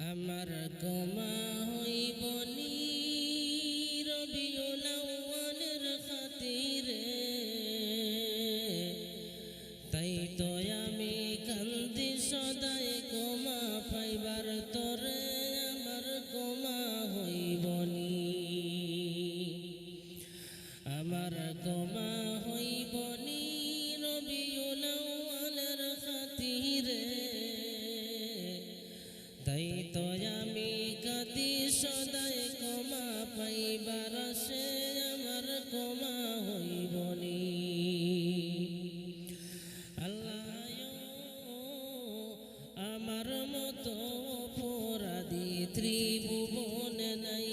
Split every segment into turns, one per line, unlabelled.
আমার কমা হই নি রবিউল তাই তো আমি কাদি, সদাই কমা পাইবার সে আমার কমা হইব নি আল্লাহ আমার মতো অপরাধী ত্রিভুবন নাই।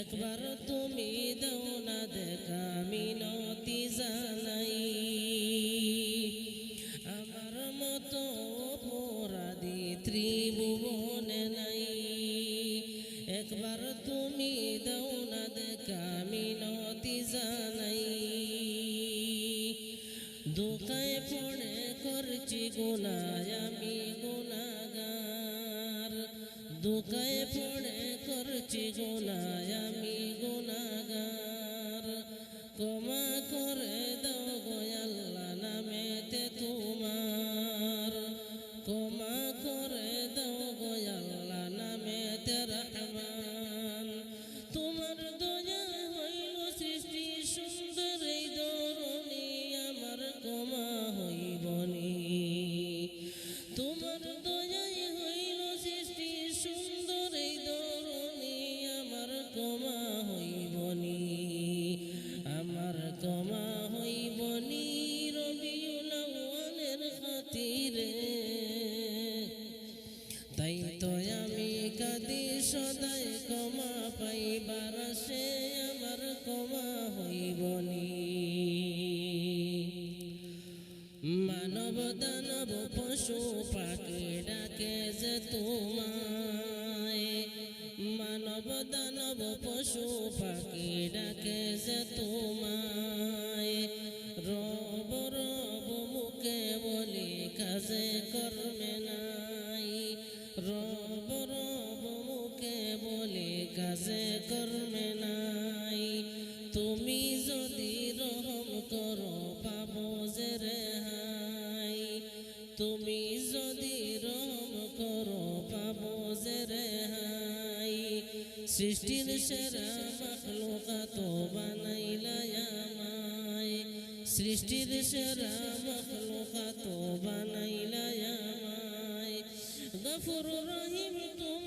একবার তুমি দাও না দেখা মিনতি জানাই। একবার তুমি দৌনাদ কামিনতি জানাই। দোকায় পড়ে করছি গুনায়, আমি গুনাগার। দোকায় পড়ে করছি গুনায় দানব পশু পাখি ডাকে যে তোমায়। মানব দানব পশু পাখি ডাকে যে তোমায়। রব রব মুখে বলি, কাজে কর্মে সৃষ্টির সেরা মখলুকাত বানাইলাই আমায় সৃষ্টির সেরা মখলুকাত বানাইলাই আমায় গফুর রহিম তুমি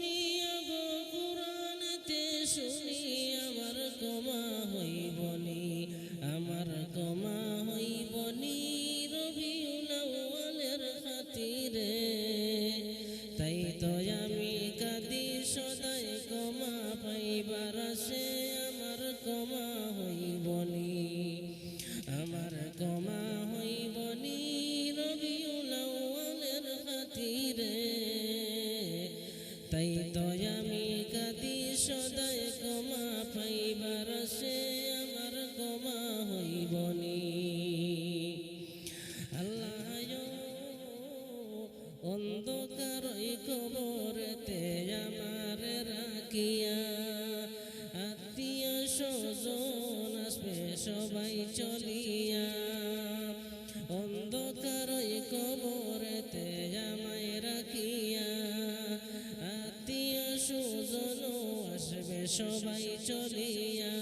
সবাই চলিয়া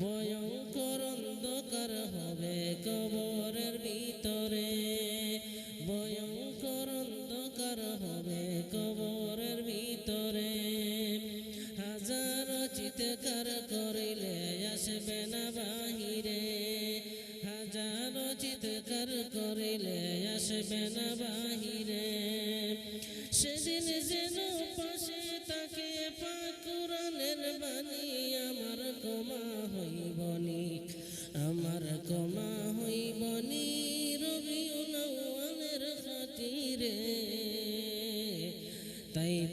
ভয়ঙ্কর অন্ধকার হবে কবরের ভিতরে। ভয়ঙ্কর অন্ধকার হবে কবরের ভিতরে। হাজার চিৎকার করিলে আসবে না বাহিরে। হাজার চিৎকার করিলে আসবে না বাহিরে। সেদিন যেন পাশে তাকে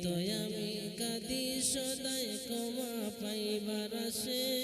তো আমি কাদি সদাই কমা পাইবার সে